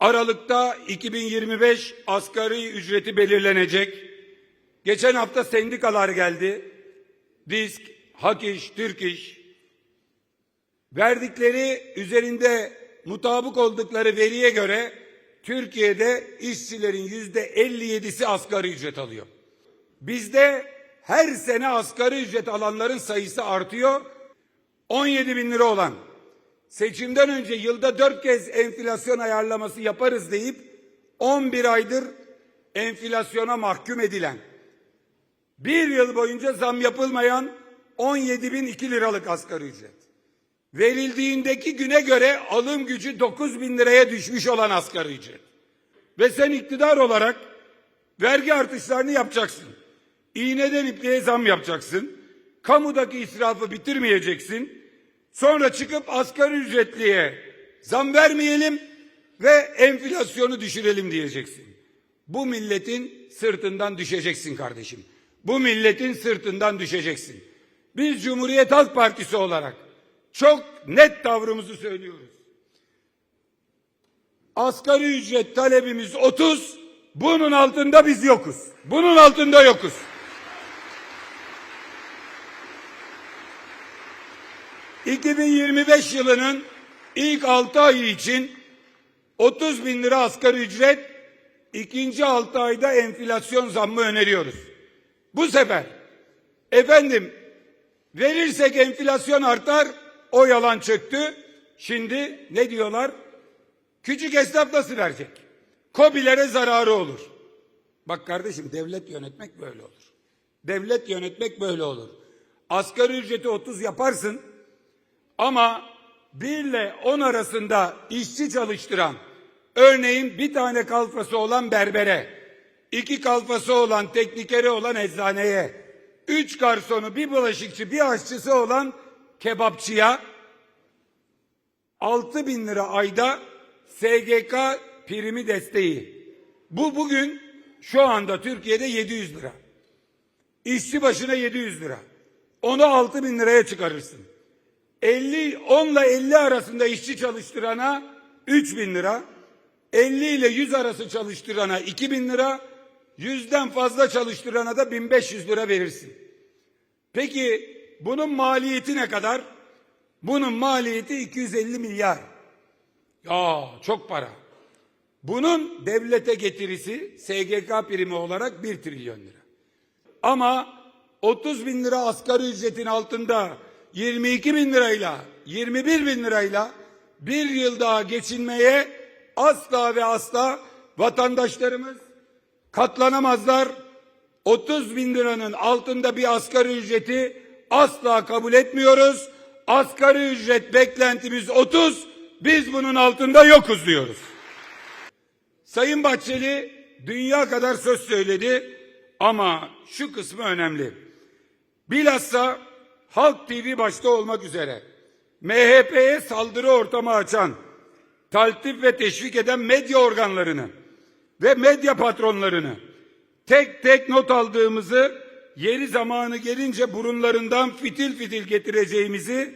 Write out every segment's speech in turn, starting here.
Aralıkta 2025 asgari ücreti belirlenecek. Geçen hafta sendikalar geldi. Disk, Hak İş, Türk İş. Verdikleri üzerinde mutabık oldukları veriye göre Türkiye'de işçilerin yüzde 57'si asgari ücret alıyor. Bizde her sene asgari ücret alanların sayısı artıyor. 17 bin lira olan seçimden önce yılda dört kez enflasyon ayarlaması yaparız deyip 11 aydır enflasyona mahkum edilen bir yıl boyunca zam yapılmayan 17 bin 2 liralık asgari ücret. Verildiğindeki güne göre alım gücü 9 bin liraya düşmüş olan asgari ücret. Ve sen iktidar olarak vergi artışlarını yapacaksın. İğneden ipliğe zam yapacaksın. Kamudaki israfı bitirmeyeceksin. Sonra çıkıp asgari ücretliye zam vermeyelim ve enflasyonu düşürelim diyeceksin. Bu milletin sırtından düşeceksin kardeşim. Bu milletin sırtından düşeceksin. Biz Cumhuriyet Halk Partisi olarak çok net tavrımızı söylüyoruz. Asgari ücret talebimiz 30, bunun altında biz yokuz. Bunun altında yokuz. ...2025 yılının ilk 6 ayı için 30 bin lira asgari ücret, ikinci 6 ayda enflasyon zammı öneriyoruz. Bu sefer efendim verirsek enflasyon artar o yalan çöktü. Şimdi ne diyorlar? Küçük esnaf nasıl verecek? Kobilere zararı olur. Bak kardeşim devlet yönetmek böyle olur. Devlet yönetmek böyle olur. Asgari ücreti 30 yaparsın ama 1 ile 10 arasında işçi çalıştıran örneğin bir tane kalfası olan berbere, iki kalfası olan teknikeri olan eczaneye, üç garsonu, bir bulaşıkçı, bir aşçısı olan kebapçıya 6 bin lira ayda SGK primi desteği. Bu bugün şu anda Türkiye'de 700 lira. İşçi başına 700 lira. Onu 6 bin liraya çıkarırsın. 50, 10 ile 50 arasında işçi çalıştırana 3 bin lira. 50 ile 100 arası çalıştırana 2 bin lira. Yüzden fazla çalıştırana da 1500 lira verirsin. Peki bunun maliyeti ne kadar? Bunun maliyeti 250 milyar. Ya çok para. Bunun devlete getirisi SGK primi olarak 1 trilyon lira. Ama 30 bin lira asgari ücretin altında 22 bin lirayla 21 bin lirayla bir yıl daha geçinmeye asla ve asla vatandaşlarımız katlanamazlar. 30 bin liranın altında bir asgari ücreti asla kabul etmiyoruz. Asgari ücret beklentimiz 30, biz bunun altında yokuz diyoruz. Sayın Bahçeli dünya kadar söz söyledi ama şu kısmı önemli. Bilhassa Halk TV başta olmak üzere MHP'ye saldırı ortamı açan, taltip ve teşvik eden medya organlarını ve medya patronlarını tek tek not aldığımızı yeri zamanı gelince burunlarından fitil fitil getireceğimizi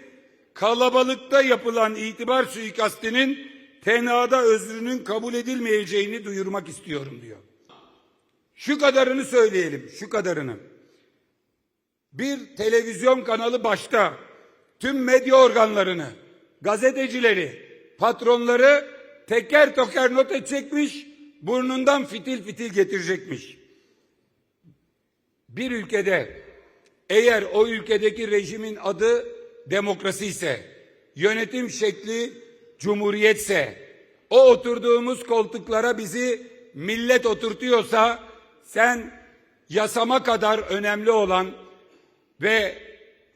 kalabalıkta yapılan itibar suikastinin tenada özrünün kabul edilmeyeceğini duyurmak istiyorum diyor. Şu kadarını söyleyelim, şu kadarını. Bir televizyon kanalı başta tüm medya organlarını, gazetecileri, patronları teker teker not edecekmiş, burnundan fitil fitil getirecekmiş. Bir ülkede eğer o ülkedeki rejimin adı demokrasi ise, yönetim şekli cumhuriyetse, o oturduğumuz koltuklara bizi millet oturtuyorsa sen yasama kadar önemli olan ve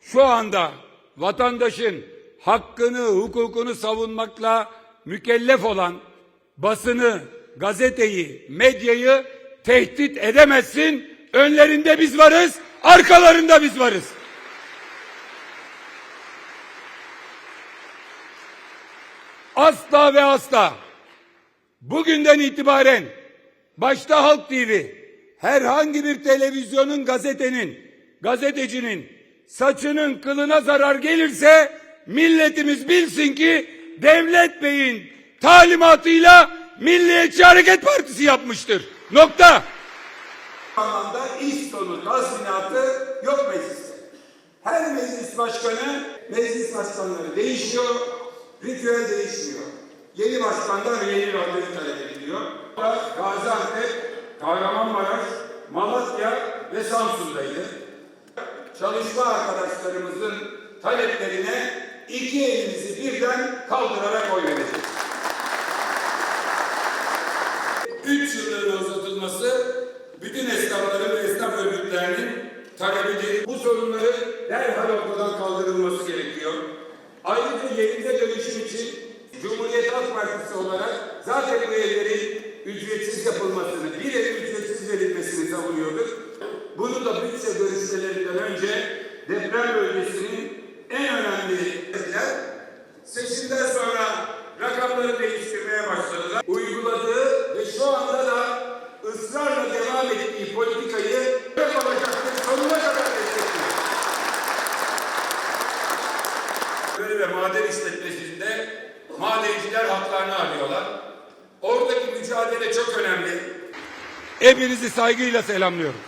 şu anda vatandaşın hakkını, hukukunu savunmakla mükellef olan basını, gazeteyi, medyayı tehdit edemezsin. Önlerinde biz varız, arkalarında biz varız. Asla ve asla bugünden itibaren başta Halk TV herhangi bir televizyonun, gazetenin, gazetecinin saçının kılına zarar gelirse milletimiz bilsin ki devlet beyin talimatıyla Milliyetçi Hareket Partisi yapmıştır. Nokta. anlamda iş sonu tazminatı yok mecliste. Her meclis başkanı, meclis başkanları değişiyor, ritüel değişmiyor. Yeni başkandan yeni radyoyu talep ediliyor. Gaziantep, Kahramanmaraş, Malatya ve Samsun'daydı. Çalışma arkadaşlarımızın taleplerine iki elimizi birden kaldırarak oy vereceğiz. Üç yılların uzatılması bütün esnafların ve esnaf örgütlerinin talebidir. Bu sorunları derhal ortadan kaldırılması gerekiyor. Ayrıca yerinde dönüşüm için Cumhuriyet Halk Partisi olarak zaten bu evlerin ücretsiz yapılmasını, bir ev ücretsiz verilmesini savunuyorduk. Bunu da bütçe görüşmelerinden önce deprem bölgesinin en önemli. Seçimden sonra rakamları değiştirmeye başladılar. Uyguladığı ve şu anda da ısrarla devam ettiği politikayı yapacaktır. Sonuna kadar destekliyor. Böyle ve maden işletmesinde madenciler haklarını arıyorlar. Oradaki mücadele çok önemli. Hepinizi saygıyla selamlıyorum.